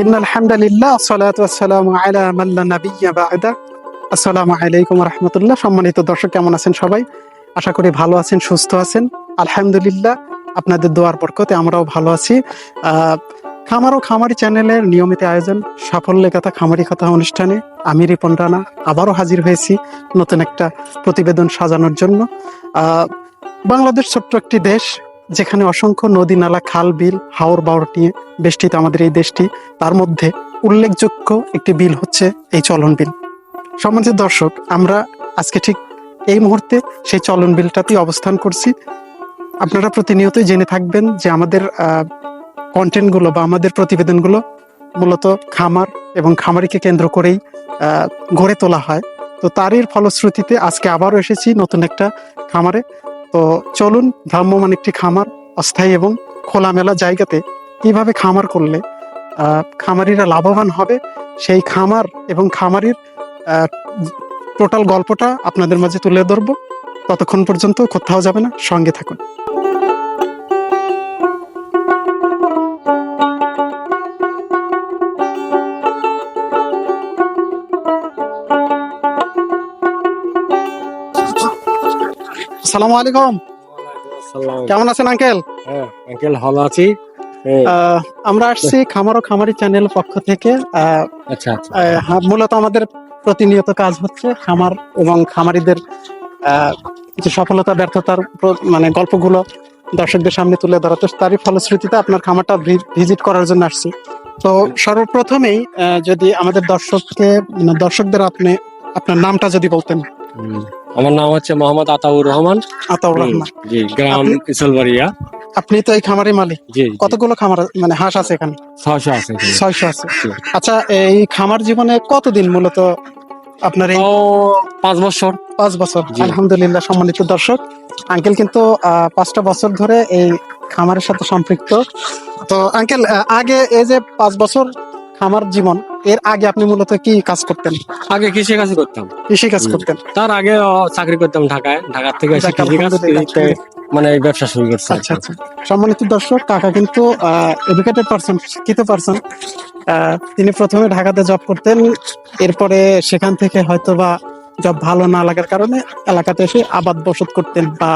In আলহামদুলিল্লাহ সালাতাম আলা মাল্লা নাবিয়া বাদা আসসালামু আলাইকুম রহমতুল্লাহ সম্মানিত দর্শক, কেমন আছেন সবাই? আশা করি ভালো আছেন, সুস্থ আছেন। আলহামদুলিল্লাহ, আপনাদের দোয়ার বরকতে আমরাও ভালো আছি। খামার ও খামারি চ্যানেলের নিয়মিত আয়োজন, সাফল্যের কথা খামারি কথা অনুষ্ঠানে আমি রিপন রানা আবারও হাজির হয়েছি নতুন একটা প্রতিবেদন সাজানোর জন্য। বাংলাদেশ ছোট্ট একটি দেশ যেখানে অসংখ্য নদী, নালা, খাল, বিল, হাওর বাওর নিয়ে বেষ্টিত আমাদের এই দেশটি, তার মধ্যে উল্লেখযোগ্য একটি বিল হচ্ছে এই চলন বিল। সম্মানিত দর্শক, আমরা আজকে ঠিক এই মুহূর্তে সেই চলন বিলটাতেই অবস্থান করছি। আপনারা প্রতিনিয়তই জেনে থাকবেন যে আমাদের কন্টেন্টগুলো বা আমাদের প্রতিবেদনগুলো মূলত খামার এবং খামারিকে কেন্দ্র করেই গড়ে তোলা হয়। তো তারই ফলশ্রুতিতে আজকে আবারও এসেছি নতুন একটা খামারে। তো চলুন ভ্রাম্যমান একটি খামার, অস্থায়ী এবং খোলামেলা জায়গাতে কীভাবে খামার করলে খামারিরা লাভবান হবে, সেই খামার এবং খামারির টোটাল গল্পটা আপনাদের মাঝে তুলে ধরবো। ততক্ষণ পর্যন্ত কোথাও যাবে না, সঙ্গে থাকুন। সালামু আলাইকুম। কেমন আছেন আঙ্কেল? হ্যাঁ আঙ্কেল ভালো আছি। আমরা আসছি খামার ও খামারি চ্যানেল পক্ষ থেকে। আচ্ছা আচ্ছা। মূলত আমাদের প্রতিনিয়ত কাজ হচ্ছে খামার এবং খামারিদের যে সফলতা ব্যর্থতার মানে গল্পগুলো দর্শকদের সামনে তুলে ধরা তো তারই ফলশ্রুতিতে আপনার খামারটা ভিজিট করার জন্য আসছি। তো সর্বপ্রথমেই যদি আমাদের দর্শককে মানে দর্শকদের আপনি আপনার নামটা যদি বলতেন। আমার নাম হচ্ছে মোহাম্মদ আতাউর রহমান। আতাউর রহমান। জি গ্রাম ইসলবাড়িয়া আপনি তো এই খামারি মালিক। জি কতগুলো খামার মানে হাঁস আছে এখানে? ছশো আছে। ছয়শো আছে। আচ্ছা এই খামার জীবনে কতদিন মূলত আপনার এই পাঁচ বছর। পাঁচ বছর। জি। আলহামদুলিল্লাহ সম্মানিত দর্শক। আঙ্কেল কিন্তু আহ, পাঁচটা বছর ধরে এই খামারের সাথে সম্পৃক্ত। তো আঙ্কেল আগে এই যে পাঁচ বছর খামার জীবন এর আগে আপনি মূলত কি কাজ করতেন? আগে কৃষি কাজ করতাম। কৃষি কাজ করতেন। তার আগে চাকরি করতাম ঢাকায়। ঢাকার থেকে এসে কৃষি কাজ আলহামদুলিল্লাহ। মানে ব্যবসা শুরু করছে আচ্ছা আচ্ছা। সম্মানিত দর্শক কাকা কিন্তু এডুকেটেড পারসন শিক্ষিত পারসন তিনি প্রথমে ঢাকাতে জব করতেন। এরপরে সেখান থেকে হয়তো বা জব ভালো না লাগার কারণে এলাকাতে এসে আবাদ বসত করতেন বা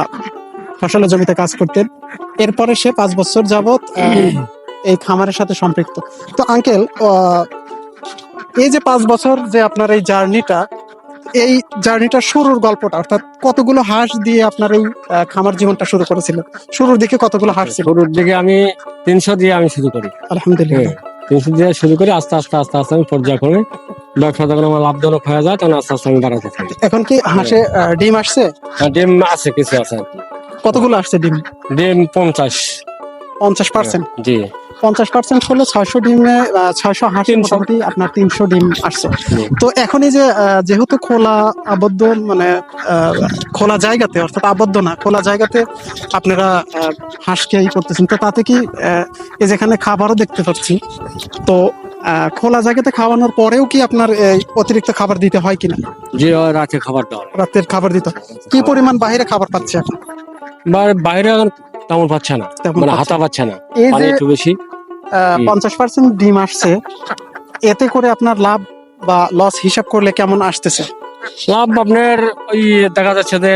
ফসলের জমিতে কাজ করতেন। এরপরে সে পাঁচ বছর যাবত এই খামারের সাথে সম্পৃক্ত। তো আঙ্কেল এই যে পাঁচ বছর যে আপনার এই জার্নিটা এই জার্নিটা শুরুর গল্পটা অর্থাৎ কতগুলো হাঁস দিয়ে আপনার এই খামার জীবনটা শুরু করেছিল? শুরুর দিকে কতগুলো হাঁস ছিল? শুরুর দিকে আমি তিনশো দিয়ে আমি শুরু করি। আলহামদুলিল্লাহ। হ্যাঁ তিনশো দিয়ে শুরু করি আস্তে আস্তে আস্তে আস্তে আমি পর্যায়ক্রমে ব্যবসা যখন আমার লাভজনক হয়ে যায় তখন আস্তে আস্তে আমি বাড়াতে থাকি। এখন কি হাঁসে ডিম আসছে? ডিম আছে কিছু আছে। কতগুলো আসছে ডিম? ডিম পঞ্চাশ। পঞ্চাশ পার্সেন্ট জি। পঞ্চাশ পার্সেন্ট হলে ছয়শো ডিমে ছয়শো 300 মোটামুটি আপনার তিনশো ডিম আসছে। তো এখন এই যে যেহেতু খোলা আবদ্ধ মানে খোলা জায়গাতে অর্থাৎ আবদ্ধ না খোলা জায়গাতে আপনারা হাঁসকে ই করতেছেন তো তাতে কি এই যেখানে খাবারও দেখতে পাচ্ছি। তো খোলা জায়গাতে খাওয়ানোর পরেও কি আপনার অতিরিক্ত খাবার দিতে হয় কিনা? জি ও রাতে খাবার হয়। রাতের খাবার দিতে? কি পরিমাণ বাইরে খাবার পাচ্ছে এখন? বাইরে এখন তেমন পাচ্ছে না। মানে হাতা পাচ্ছে না এই যে একটু বেশি। পঞ্চাশ পার্সেন্ট ডিম আসছে এতে করে আপনার লাভ বা লস হিসাব করলে কেমন আসতেছে? লাভ আপনার ওই দেখা যাচ্ছে যে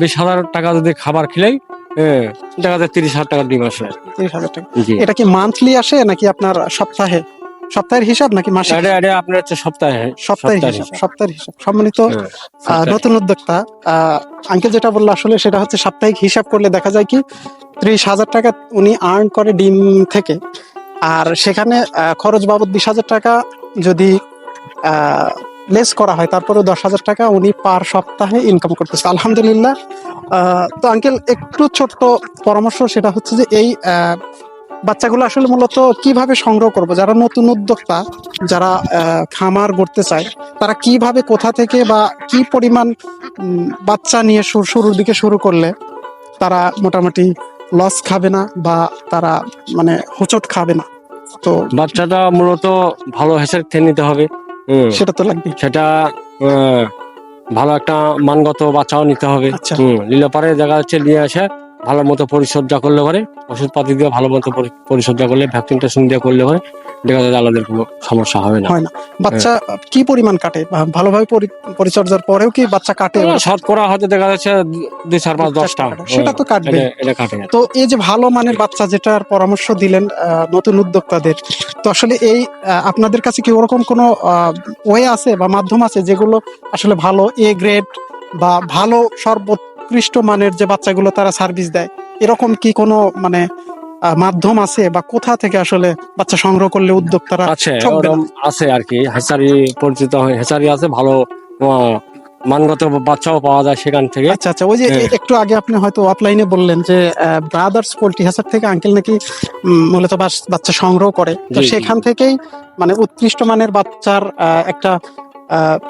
বিশ হাজার টাকা যদি খাবার খেলেই হ্যাঁ, দেখা যায় তিরিশ হাজার টাকার ডিম আসে। তিরিশ হাজার টাকা। এটা কি মান্থলি আসে নাকি আপনার সপ্তাহে? সপ্তাহের হিসাব নাকি মাসিক? এটা এটা আপনার হচ্ছে সপ্তাহে সপ্তাহের হিসাব। সপ্তাহের হিসাব। সম্মানিত হ্যাঁ, আহ, নতুন উদ্যোক্তা আঙ্কেল যেটা বলল আসলে সেটা হচ্ছে সাপ্তাহিক হিসাব করলে দেখা যায় কি ত্রিশ হাজার টাকা উনি আর্ন করে ডিম থেকে। আর সেখানে আহ, খরচ বাবদ বিশ হাজার টাকা যদি লেস করা হয় তারপরে দশ হাজার টাকা উনি পার সপ্তাহে ইনকাম করতেছে। আলহামদুলিল্লাহ আহ, তো আঙ্কেল একটু ছোট্ট পরামর্শ সেটা হচ্ছে যে এই আহ, বাচ্চাগুলো আসলে মূলত কীভাবে সংগ্রহ করব? যারা নতুন উদ্যোক্তা যারা খামার গড়তে চায় তারা কীভাবে কোথা থেকে বা কি পরিমাণ বাচ্চা নিয়ে শুরু- শুরুর দিকে শুরু করলে তারা মোটামুটি লস খাবে না বা তারা মানে হোঁচট খাবে না? তো বাচ্চাটা মূলত ভালো হেসের থেকে নিতে হবে। সেটা তো লাগবে সেটা ভালো একটা মানগত বাচ্চাও নিতে হবে। পরে দেখা যাচ্ছে নিয়ে আসে ভালো মতো পরিচর্যা করলে পরে ওষুধপাতি দিয়ে ভালো মতো পরিচর্যা করলে ভ্যাকসিন ট্যাকসিন দিয়ে করলে পরে দেখা যায় যে আলাদের কোনো সমস্যা হবে না। হয় না। বাচ্চা কি পরিমাণ কাটে? ভালোভাবে পরিচর্যার পরেও কি বাচ্চা কাটে? শতকরা হয়তো দেখা যাচ্ছে দুই চার পাঁচ দশটা। সেটা তো কাটবে। এটা- কাটে তো এই যে ভালো মানের বাচ্চা যেটার পরামর্শ দিলেন আহ, নতুন উদ্যোক্তাদের তো আসলে এই আপনাদের কাছে কি ওরকম কোনো ওয়ে আছে বা মাধ্যম আছে যেগুলো আসলে ভালো এ গ্রেড বা ভালো সর্বোৎকৃষ্ট মানের যে বাচ্চাগুলো তারা সার্ভিস দেয় এরকম কি কোনো মানে মাধ্যম আছে বা কোথা থেকে আসলে বাচ্চা সংগ্রহ করলে উদ্যোক্তারা আছে আছে আর কি হেসারি পরিচিত হয় হেসারি আছে ভালো মানগত বাচ্চাও পাওয়া যায় সেখান থেকে আচ্ছা আচ্ছা ওই যে হ্যাঁ। একটু আগে আপনি হয়তো অফলাইনে বললেন যে ব্রাদার্স পোল্ট্রি হাসার থেকে আঙ্কেল নাকি মূলত বাচ্চা সংগ্রহ করে তো। সেখান থেকেই মানে উৎকৃষ্ট মানের বাচ্চার একটা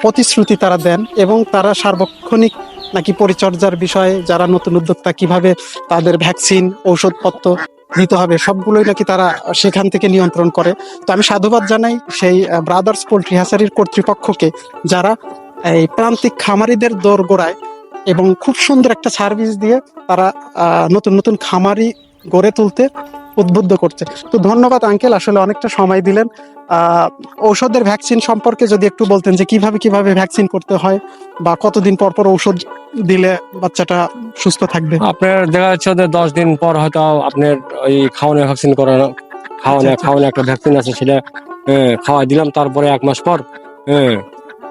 প্রতিশ্রুতি তারা দেন এবং তারা সার্বক্ষণিক নাকি পরিচর্যার বিষয়ে যারা নতুন উদ্যোক্তা, কীভাবে তাদের ভ্যাকসিন, ঔষধপত্র দিতে হবে, সবগুলোই নাকি তারা সেখান থেকে নিয়ন্ত্রণ করে। তো আমি সাধুবাদ জানাই সেই ব্রাদার্স পোল্ট্রি হাসারির কর্তৃপক্ষকে যারা এই প্রান্তিক খামারিদের দোরগোড়ায় এবং খুব সুন্দর একটা সার্ভিস দিয়ে তারা নতুন নতুন খামারি গড়ে তুলতে উদ্বুদ্ধ করছে। তো ধন্যবাদ আঙ্কেল। আসলে অনেকটা সময় দিলেন। আহ, ঔষধের ভ্যাকসিন সম্পর্কে যদি একটু বলতেন যে কীভাবে কীভাবে ভ্যাকসিন করতে হয় বা কতদিন পর পর ঔষধ দিলে বাচ্চাটা সুস্থ থাকবে? আপনার দেখা যাচ্ছে যে দশ দিন পর হয়তো আপনার ওই খাওয়ানো ভ্যাকসিন করানো খাওয়ানো আচ্ছা, আচ্ছা। খাওয়ানো একটা ভ্যাকসিন আছে সেটা খাওয়াই দিলাম তারপরে এক মাস পর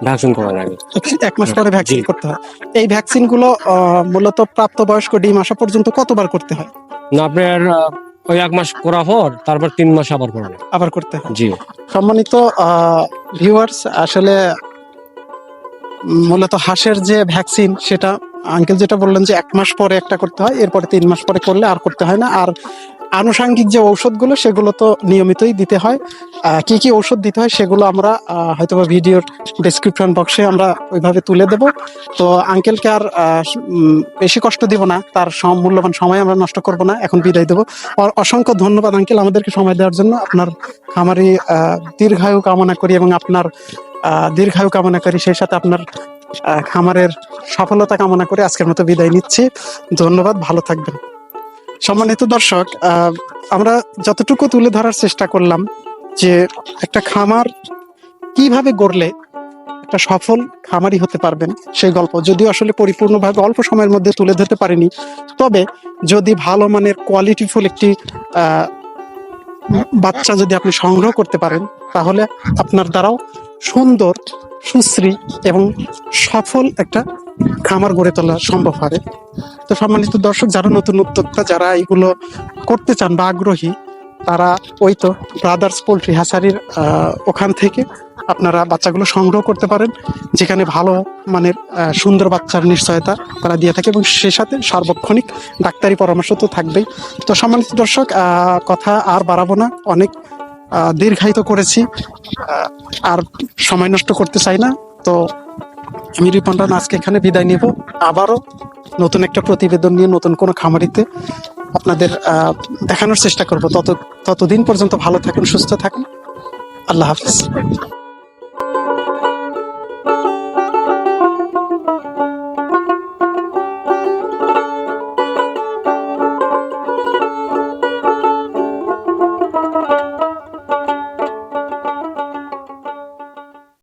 ভ্যাকসিন করা লাগে এক- এক মাস পরে ভ্যাকসিন করতে হয়। এই ভ্যাকসিনগুলো আহ, মূলত প্রাপ্তবয়স্ক ডিম আসা পর্যন্ত কতবার করতে হয়? না আপনার ওই এক মাস করার পর তারপর তিন মাস আবার করা আবার করতে? হয় জি। সম্মানিত ভিউয়ার্স আসলে মূলত হাঁসের যে ভ্যাকসিন সেটা আঙ্কেল যেটা বললেন যে এক মাস পরে একটা করতে হয় এরপরে তিন মাস পরে করলে আর করতে হয় না। আর আনুষাঙ্গিক যে ঔষধগুলো, সেগুলো তো নিয়মিতই দিতে হয়। কি কি ঔষধ দিতে হয় সেগুলো আমরা হয়তো হয়তোবা ভিডিওর ডিসক্রিপশন বক্সে আমরা ওইভাবে তুলে দেব। তো আঙ্কেলকে আর বেশি কষ্ট দিব না। তার মূল্যবান সময় আমরা নষ্ট করব না। এখন বিদায় দেবো। অসংখ্য ধন্যবাদ আঙ্কেল আমাদেরকে সময় দেওয়ার জন্য। আপনার খামারি দীর্ঘায়ু কামনা করি এবং আপনার দীর্ঘায়ু কামনা করি। সেই সাথে আপনার খামারের সফলতা কামনা করে আজকের মতো বিদায় নিচ্ছি। ধন্যবাদ, ভালো থাকবেন। সম্মানিত দর্শক আমরা যতটুকু তুলে ধরার চেষ্টা করলাম যে একটা খামার কীভাবে গড়লে একটা সফল খামারি হতে পারবেন সেই গল্প, যদিও আসলে পরিপূর্ণভাবে অল্প সময়ের মধ্যে তুলে ধরতে পারিনি। তবে যদি ভালো মানের কোয়ালিটিফুল একটি বাচ্চা যদি আপনি সংগ্রহ করতে পারেন, তাহলে আপনার দ্বারাও সুন্দর সুশ্রী এবং সফল একটা খামার গড়ে তোলা সম্ভব হবে। তো সম্মানিত দর্শক যারা নতুন উদ্যোক্তা যারা এগুলো করতে চান বা আগ্রহী তারা ওই তো ব্রাদার্স পোলট্রি হ্যাসারির আহ, ওখান থেকে আপনারা বাচ্চাগুলো সংগ্রহ করতে পারেন যেখানে ভালো মানের সুন্দর বাচ্চার নিশ্চয়তা তারা দিয়ে থাকে এবং সে সাথে সার্বক্ষণিক ডাক্তারি পরামর্শ তো থাকবেই। তো সম্মানিত দর্শক কথা আর বাড়াবো না। অনেক দীর্ঘায়িত করেছি। আর সময় নষ্ট করতে চাই না। তো আমি রিপন্ডন আজকে এখানে বিদায় নেব। আবারও নতুন একটা প্রতিবেদন নিয়ে নতুন কোনো খামারিতে আপনাদের দেখানোর চেষ্টা করব। তত ততদিন পর্যন্ত ভালো থাকুন, সুস্থ থাকুন। আল্লাহ হাফিজ।